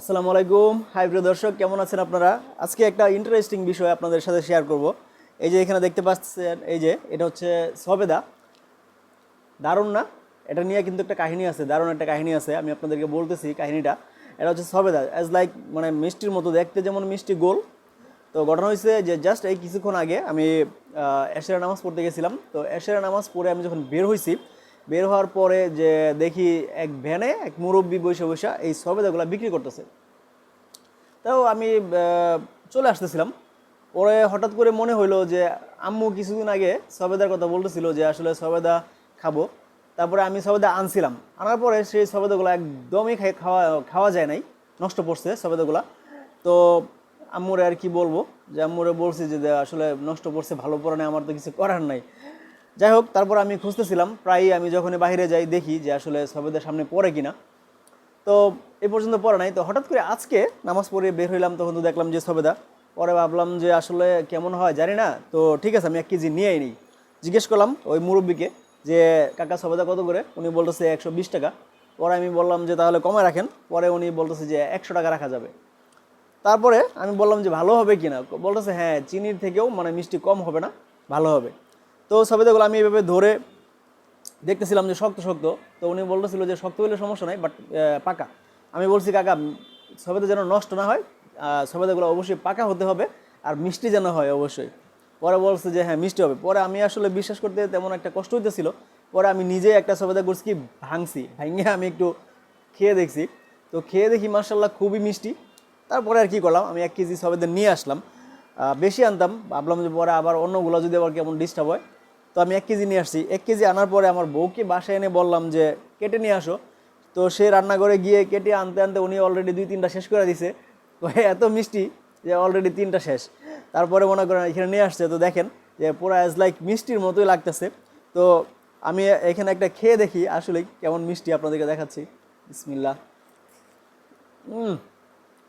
আসসালামু আলাইকুম। হাই প্রিয় দর্শক, কেমন আছেন আপনারা? আজকে একটা ইন্টারেস্টিং বিষয় আপনাদের সাথে শেয়ার করব। এই যে এখানে দেখতে পাচ্ছেন, এই যে, এটা হচ্ছে সবেদা। দারুণ না? এটা নিয়ে কিন্তু একটা কাহিনী আছে, দারুণ একটা কাহিনী আছে, আমি আপনাদেরকে বলতেছি কাহিনীটা। এটা হচ্ছে সবেদা অ্যাজ লাইক মানে মিষ্টির মতো, দেখতে যেমন মিষ্টি গোল। তো ঘটনা হয়েছে যে জাস্ট এই কিছুক্ষণ আগে আমি এশেরা নামাজ পড়তে গেছিলাম। তো এশেরা নামাজ পড়ে আমি যখন বের হয়েছি বের হওয়ার পরে যে দেখি এক ভ্যানে এক মুরব্বী বসে বসে এই সবেদাগুলো বিক্রি করতেছে। তাও আমি চলে আসতেছিলাম। পরে হঠাৎ করে মনে হইল যে আম্মু কিছুদিন আগে সবেদার কথা বলতেছিল যে আসলে সবেদা খাব। তারপরে আমি সবেদা আনছিলাম। আনার পরে সেই সবেদাগুলো একদমই খাওয়া খাওয়া যায় নাই। নষ্ট পড়ছে সবেদাগুলা। তো আম্মুরে আর কি বলব? যে আম্মুরে বলছি যে আসলে নষ্ট পড়ছে, ভালো পড়ে নাই, আমার তো কিছু করার নাই। যাই হোক তারপর আমি খুঁজতেছিলাম, প্রায়ই আমি যখনই বাইরে যাই দেখি যে আসলে সবেদার সামনে পড়ে কিনা। তো এ পর্যন্ত পড়া নাই। তো হঠাৎ করে আজকে নামাজ পড়ে বের হইলাম, তখন তো দেখলাম যে সবেদা পরে ভাবলাম যে আসলে কেমন হয় জানি না। তো ঠিক আছে, আমি এক কেজি নিয়েই নিই। জিজ্ঞেস করলাম ওই মুরব্বীকে যে, কাকা সবেদা কত করে? উনি বলতেছে একশো বিশ টাকা। পরে আমি বললাম যে, তাহলে কমে রাখেন। পরে উনি বলতেছে যে, একশো টাকা রাখা যাবে। তারপরে আমি বললাম যে, ভালো হবে কি না বলতেছে হ্যাঁ চিনির থেকেও মানে মিষ্টি কম হবে না, ভালো হবে। তো সবেদাগুলো আমি এভাবে ধরে দেখতেছিলাম যে শক্ত শক্ত। তো উনি বলতেছিল যে শক্ত হলে সমস্যা নাই বাট পাকা। আমি বলছি, কাকা সবেদা যেন নষ্ট না হয় সবেদাগুলো অবশ্যই পাকা হতে হবে আর মিষ্টি যেন হয় অবশ্যই। পরে বলছে যে হ্যাঁ মিষ্টি হবে। পরে আমি আসলে বিশ্বাস করতে তেমন একটা কষ্ট হইতেছিল। পরে আমি নিজে একটা সবেদা করছি কি ভাঙছি ভাঙে আমি একটু খেয়ে দেখছি। তো খেয়ে দেখি মার্শাল্লাহ খুবই মিষ্টি। তারপরে আর কি করলাম, আমি এক কেজি সবেদা নিয়ে আসলাম। বেশি আনতাম, ভাবলাম যে পরে আবার অন্যগুলো যদি আবার কেমন ডিস্টার্ব হয় তো আমি এক কেজি নিয়ে আসছি। এক কেজি আনার পরে আমার বউকে বাসায় এনে বললাম যে, কেটে নিয়ে আসো। তো সে রান্নাঘরে গিয়ে কেটে আনতে আনতে উনি অলরেডি দুই তিনটা শেষ করে দিছে। তো এত মিষ্টি যে অলরেডি তিনটা শেষ। তারপরে মনে করেন এখানে নিয়ে আসছে। তো দেখেন যে পুরো অ্যাজ লাইক মিষ্টির মতোই লাগতেছে। তো আমি এখানে একটা খেয়ে দেখি আসলে কেমন মিষ্টি আপনাদেরকে দেখাচ্ছি। বিসমিল্লা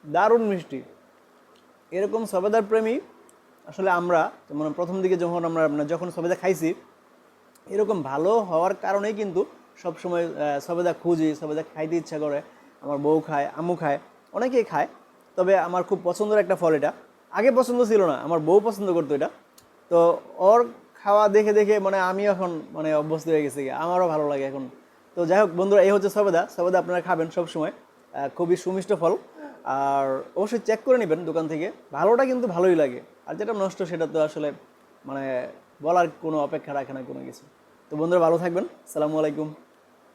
দারুণ মিষ্টি। এরকম সবেদার প্রেমী আসলে আমরা যেমন প্রথম দিকে যখন আমরা মানে যখন সবেদা খাইছি, এরকম ভালো হওয়ার কারণেই কিন্তু সবসময় সবেদা খুঁজি, সবেদা খাইতে ইচ্ছা করে, আমার বউ খায়, আম্মু খায়, অনেকেই খায়, তবে আমার খুব পছন্দের একটা ফল এটা। আগে পছন্দ ছিল না, আমার বউ পছন্দ করতো এটা। তো ওর খাওয়া দেখে দেখে মানে আমি এখন মানে অভ্যস্ত হয়ে গেছি, আমারও ভালো লাগে এখন। তো যাই হোক বন্ধুরা, এই হচ্ছে সবেদা সবেদা আপনারা খাবেন সবসময় খুবই সুমিষ্ট ফল। আর অবশ্যই চেক করে নেবেন দোকান থেকে, ভালোটা কিন্তু ভালোই লাগে। আর যেটা নষ্ট সেটা তো আসলে মানে বলার কোনো অপেক্ষা রাখে না কোনো কিছু। তো বন্ধুরা ভালো থাকবেন। সালামু আলাইকুম।